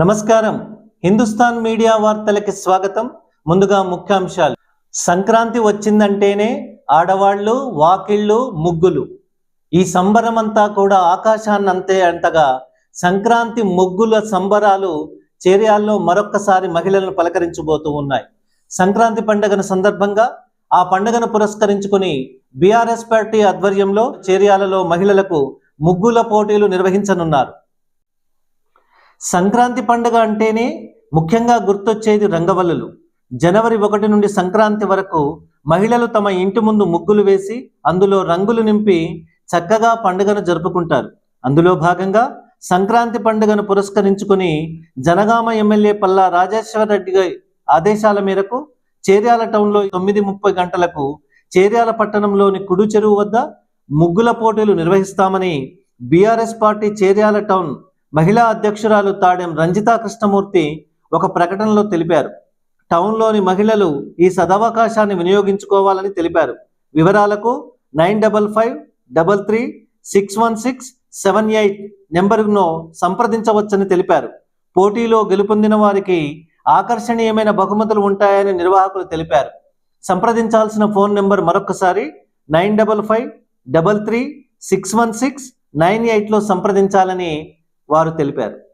నమస్కారం. హిందుస్థాన్ మీడియా వార్తలకి స్వాగతం. ముందుగా ముఖ్యాంశాలు. సంక్రాంతి వచ్చిందంటేనే ఆడవాళ్ళు వాకిళ్ళు ముగ్గులు. ఈ సంబరమంతా కూడా ఆకాశాన్ని అంతే అంతగా సంక్రాంతి ముగ్గుల సంబరాలు చేర్యాల్లో మరొక్కసారి మహిళలను పలకరించబోతూ ఉన్నాయి. సంక్రాంతి పండుగను సందర్భంగా ఆ పండుగను పురస్కరించుకుని బీఆర్ఎస్ పార్టీ ఆధ్వర్యంలో చేర్యాలలో మహిళలకు ముగ్గుల పోటీలు నిర్వహించనున్నారు. సంక్రాంతి పండుగ అంటేనే ముఖ్యంగా గుర్తొచ్చేది రంగవల్లులు. జనవరి ఒకటి నుండి సంక్రాంతి వరకు మహిళలు తమ ఇంటి ముందు ముగ్గులు వేసి అందులో రంగులు నింపి చక్కగా పండుగను జరుపుకుంటారు. అందులో భాగంగా సంక్రాంతి పండుగను పురస్కరించుకుని జనగామ ఎమ్మెల్యే పల్లా రాజేశ్వర రెడ్డి ఆదేశాల మేరకు చేర్యాల టౌన్లో తొమ్మిది ముప్పై గంటలకు చేర్యాల పట్టణంలోని కుడు చెరువు వద్ద ముగ్గుల పోటీలు నిర్వహిస్తామని బీఆర్ఎస్ పార్టీ చేర్యాల టౌన్ మహిళా అధ్యక్షురాలు తాడెం రంజితా కృష్ణమూర్తి ఒక ప్రకటనలో తెలిపారు. టౌన్లోని మహిళలు ఈ సదవకాశాన్ని వినియోగించుకోవాలని తెలిపారు. వివరాలకు nine double five double three six one six seven eight నెంబర్ను సంప్రదించవచ్చని తెలిపారు. పోటీలో గెలుపొందిన వారికి ఆకర్షణీయమైన బహుమతులు ఉంటాయని నిర్వాహకులు తెలిపారు. సంప్రదించాల్సిన ఫోన్ నెంబర్ మరొకసారి nine double five double three six one six nine ఎయిట్లో సంప్రదించాలని వారు తెలిపారు.